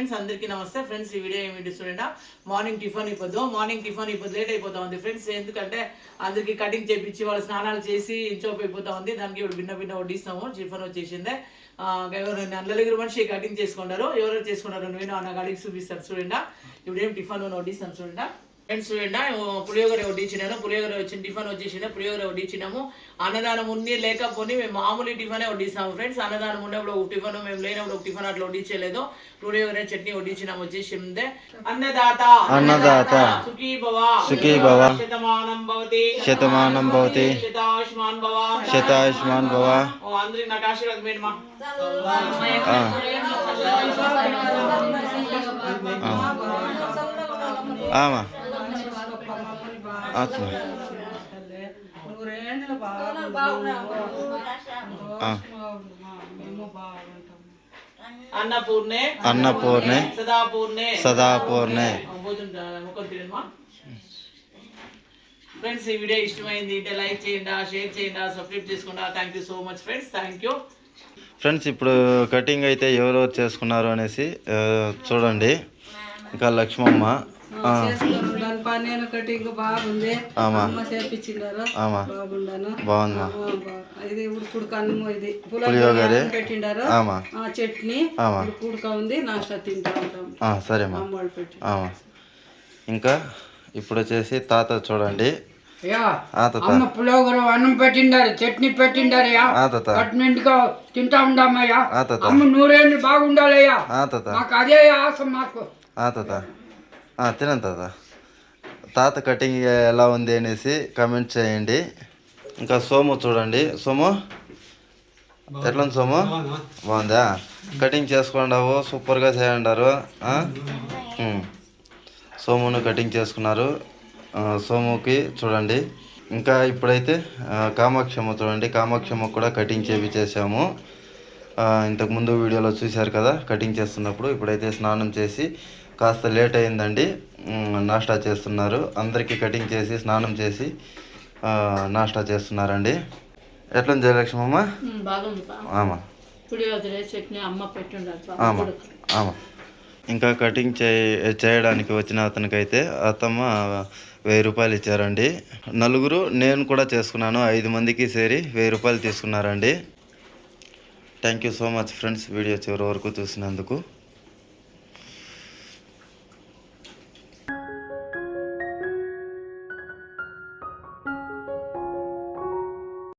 Friends అందరికీ నమస్తే. Friends ఈ వీడియో ఏమిటి చూడండి. మార్నింగ్ టిఫిన్ ఇవ్వద్దు మార్నింగ్ టిఫిన్ ఇవ్వద్దు లేట్ అయిపోతా ఉంది ఫ్రెండ్స్. ఎందుకంటే అందరికీ కటింగ్ చేపించి వాళ్ళు స్నానాలు చేసి ఇంచోపు అయిపోతా ఉంది దానికి ఇప్పుడు భిన్న భిన్న వడ్డిస్తాము. టిఫిన్ వచ్చేసిందే. ఎవరు నల్లగిరి మనిషి కటింగ్ చేసుకున్నారు ఎవరు చేసుకున్నారు నేను అన్న కడిగి చూపిస్తారు చూడండి. ఇప్పుడు ఏం టిఫిన్ వడ్డిస్తాను చూడండి. ఫ్రెండ్స్ చూడండి? పులియోగర వడ్డించినాను పులియోగర వచ్చిన టిఫిన్ వచ్చేసిన పులియోగర వడ్డించినాము అన్నదానం ఉంది లేకపోతే మేము మామూలు టిఫిన్ వడ్డిస్తాము ఫ్రెండ్స్ అన్నదానం ఉన్నప్పుడు ఒక టిఫిన్ మేము లేనప్పుడు ఒక టిఫిన్ అట్లా వడ్డించలేదు పులియోగర చట్నీ వడ్డించినాము వచ్చేసిందే. అన్నదాత. అన్నదాత. సుఖీ భవ సుఖీ భవ శతమానం భవతి. శతమానం భవతి. శతాయుష్మాన్ భవ. శతాయుష్మాన్ భవ. ఓ అందరికి నాకు ఆశీర్వాదం. ఆమా. ఆత్మ. అన్నపూర్ణే. అన్నపూర్ణే. సదాపూర్ణే. సదాపూర్ణే. ఫ్రెండ్స్ ఈ వీడియో ఇష్టమైంది అంటే లైక్ చేయండి షేర్ చేయండి సబ్స్క్రైబ్ చేసుకోండి. Thank you so much friends thank you friends ఇప్పుడు కటింగ్ అయితే ఎవరెవరు చేసుకున్నారు అనేసి చూడండి. ఇంకా లక్ష్మమ్మ బాగుంది. అమ్మ చేపించినారు బాగుండాను. ఇది ఉడుకుడు కన్ను ఇది. పులిహోగరే. పెట్టిండారు. చట్నీ. ఉడుకుడుక ఉంది. తింటా ఉంటాం. సరేమ్మా అమ్మ పెట్టి ఇంకా ఇప్పుడు వచ్చేసి తాత చూడండి. అమ్మ పులోగరు అన్నం పెట్టిండారు చట్నీ పెట్టిండారయ్యా. తింటా ఉండామయ్యా. అమ్మ నూరేళ్ళు బాగుండాలయ్యా. ఆ తాత. మాకు అదే ఆశ మాకు. ఆ తాత. ఆ, తినండి తాత. తాత కటింగ్ ఎలా ఉంది అనేసి కామెంట్ చేయండి. ఇంకా సోము చూడండి. సోము ఎట్లా సోము? బాగుందా? కటింగ్ చేసుకున్నావు సూపర్గా చేయండారు. సోమును కటింగ్ చేసుకున్నారు. సోముకి చూడండి. ఇంకా ఇప్పుడైతే కామాక్షమ్మ చూడండి. కామాక్షమ్మ కూడా కటింగ్ చేపించేసాము ఆ, ఇంతకుముందు వీడియోలో చూశారు కదా కటింగ్ చేస్తున్నప్పుడు. ఇప్పుడైతే స్నానం చేసి కాస్త లేట్ అయిందండి. నాష్టా చేస్తున్నారు. అందరికీ కటింగ్ చేసి స్నానం చేసి నాష్టా చేస్తున్నారండి. ఎట్లుంది జయలక్ష్మమ్మ ఆమా. ఆమా ఆమా. ఇంకా కటింగ్ చే చేయడానికి వచ్చిన అతనికైతే అతమ్మ వెయ్యి రూపాయలు ఇచ్చారండి. నలుగురు నేను కూడా చేసుకున్నాను. ఐదు మందికి సేరి వెయ్యి రూపాయలు తీసుకున్నారండి. Thank you so much friends video చివరి వరకు చూసినందుకు.